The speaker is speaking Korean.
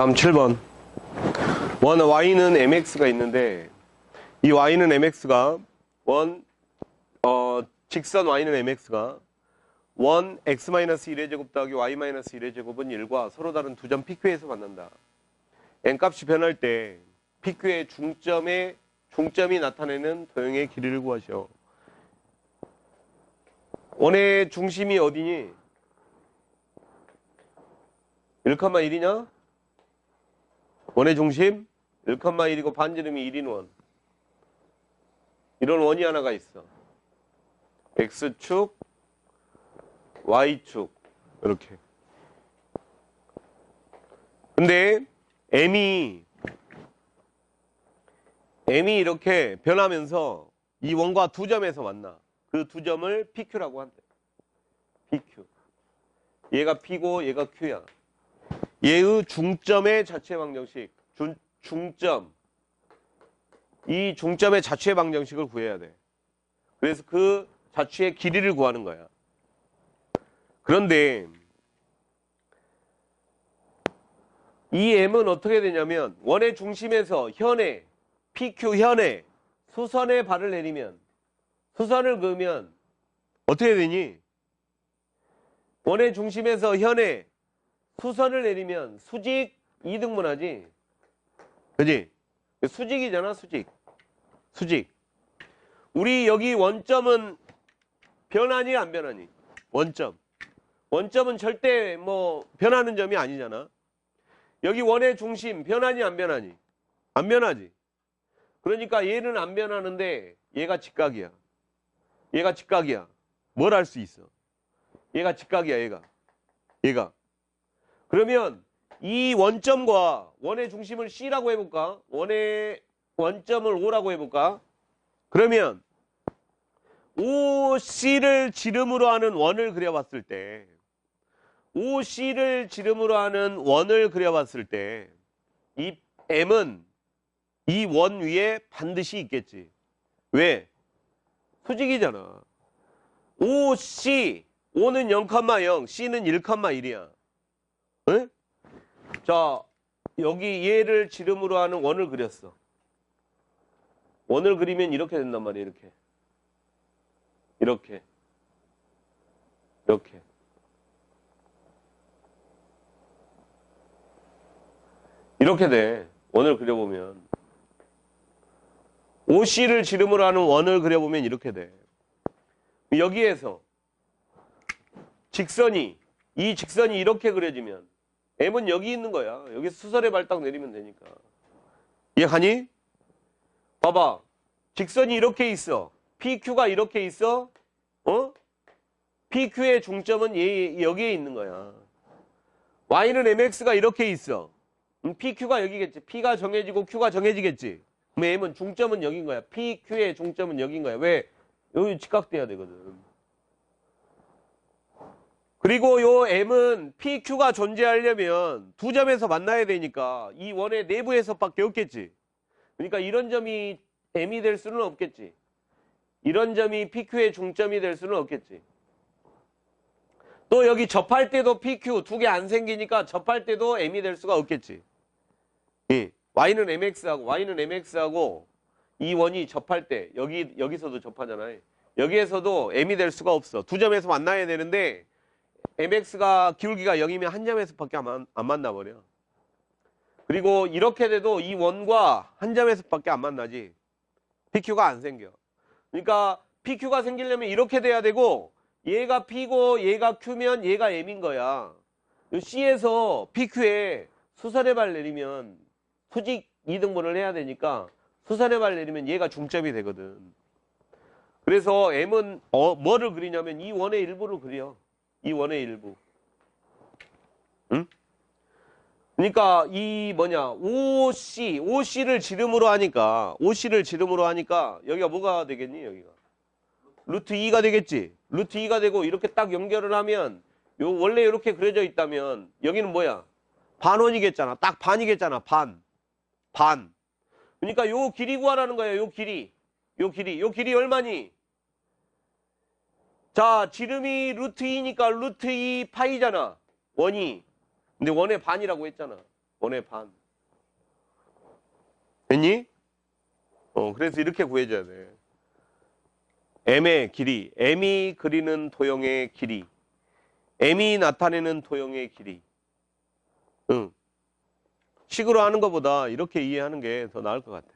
다음 7번. 원 y는 mx가 있는데 이 y는 mx가 원 어, 직선 y는 mx가 원 x-1의 제곱 더하기 y-1의 제곱은 1과 서로 다른 두 점 PQ에서 만난다. n 값이 변할 때 PQ의 중점의 중점이 나타내는 도형의 길이를 구하시오. 원의 중심이 어디니? 1,1이냐? 원의 중심 1,1이고 반지름이 1인 원. 이런 원이 하나가 있어. x축, y축 이렇게. 근데 m이 m이 이렇게 변하면서 이 원과 두 점에서 만나. 그 두 점을 PQ라고 한대. PQ. 얘가 P고 얘가 Q야. 얘의 중점의 자체 방정식. 중, 중점. 이 중점의 자체 방정식을 구해야 돼. 그래서 그 자취의 길이를 구하는 거야. 그런데 이 m은 어떻게 되냐면 원의 중심에서 현에 PQ 현에 수선에 발을 내리면 수선을 그으면 어떻게 되니? 원의 중심에서 현에 수선을 내리면 수직 이등분하지. 그지? 수직이잖아, 수직. 수직. 우리 여기 원점은 변하니 안 변하니? 원점. 원점은 절대 뭐 변하는 점이 아니잖아. 여기 원의 중심 변하니 안 변하니? 안 변하지. 그러니까 얘는 안 변하는데 얘가 직각이야. 얘가 직각이야. 뭘 할 수 있어? 얘가 직각이야, 얘가. 얘가. 그러면 이 원점과 원의 중심을 C라고 해볼까? 원의 원점을 O라고 해볼까? 그러면 OC를 지름으로 하는 원을 그려봤을 때 OC를 지름으로 하는 원을 그려봤을 때 이 M은 이 원 위에 반드시 있겠지. 왜? 수직이잖아. OC, O는 0,0, C는 1,1이야. 응? 자, 여기 얘를 지름으로 하는 원을 그렸어. 원을 그리면 이렇게 된단 말이야, 이렇게. 이렇게. 이렇게. 이렇게 돼. 원을 그려보면. OC를 지름으로 하는 원을 그려보면 이렇게 돼. 여기에서 직선이, 이 직선이 이렇게 그려지면 M은 여기 있는 거야. 여기 수설의 발딱 내리면 되니까. 이해하니? 봐봐. 직선이 이렇게 있어. PQ가 이렇게 있어. 어? PQ의 중점은 얘, 여기에 있는 거야. Y는 MX가 이렇게 있어. 음, PQ가 여기겠지. P가 정해지고 Q가 정해지겠지. 그럼 M은 중점은 여긴 거야. PQ의 중점은 여긴 거야. 왜? 여기 직각돼야 되거든. 그리고 요 M은 PQ가 존재하려면 두 점에서 만나야 되니까 이 원의 내부에서밖에 없겠지. 그러니까 이런 점이 M이 될 수는 없겠지. 이런 점이 PQ의 중점이 될 수는 없겠지. 또 여기 접할 때도 PQ 두 개 안 생기니까 접할 때도 M이 될 수가 없겠지. 예. Y는 MX하고 Y는 MX하고 이 원이 접할 때 여기 여기서도 접하잖아요. 여기에서도 M이 될 수가 없어. 두 점에서 만나야 되는데 MX가 기울기가 0이면 한 점에서 밖에 안, 안 만나버려. 그리고 이렇게 돼도 이 원과 한 점에서 밖에 안 만나지. PQ가 안 생겨. 그러니까 PQ가 생기려면 이렇게 돼야 되고 얘가 P고 얘가 Q면 얘가 M인 거야. C에서 PQ에 수선의 발 내리면 수직 이등분을 해야 되니까 수선의 발 내리면 얘가 중점이 되거든. 그래서 M은 어, 뭐를 그리냐면 이 원의 일부를 그려. 이 원의 일부. 응? 그러니까 이 뭐냐 OC, OC를 지름으로 하니까 OC를 지름으로 하니까 여기가 뭐가 되겠니 여기가? 루트 2가 되겠지? 루트 2가 되고 이렇게 딱 연결을 하면 요 원래 이렇게 그려져 있다면 여기는 뭐야? 반원이겠잖아. 딱 반이겠잖아. 반. 반. 그러니까 요 길이 구하라는 거야 요 길이. 요 길이. 요 길이 얼마니 자 지름이 루트 2니까 루트 2 파이잖아 원이 근데 원의 반이라고 했잖아. 원의 반. 됐니? 어, 그래서 이렇게 구해줘야 돼. m의 길이, m이 그리는 도형의 길이, m이 나타내는 도형의 길이. 응. 식으로 하는 것보다 이렇게 이해하는 게 더 나을 것 같아.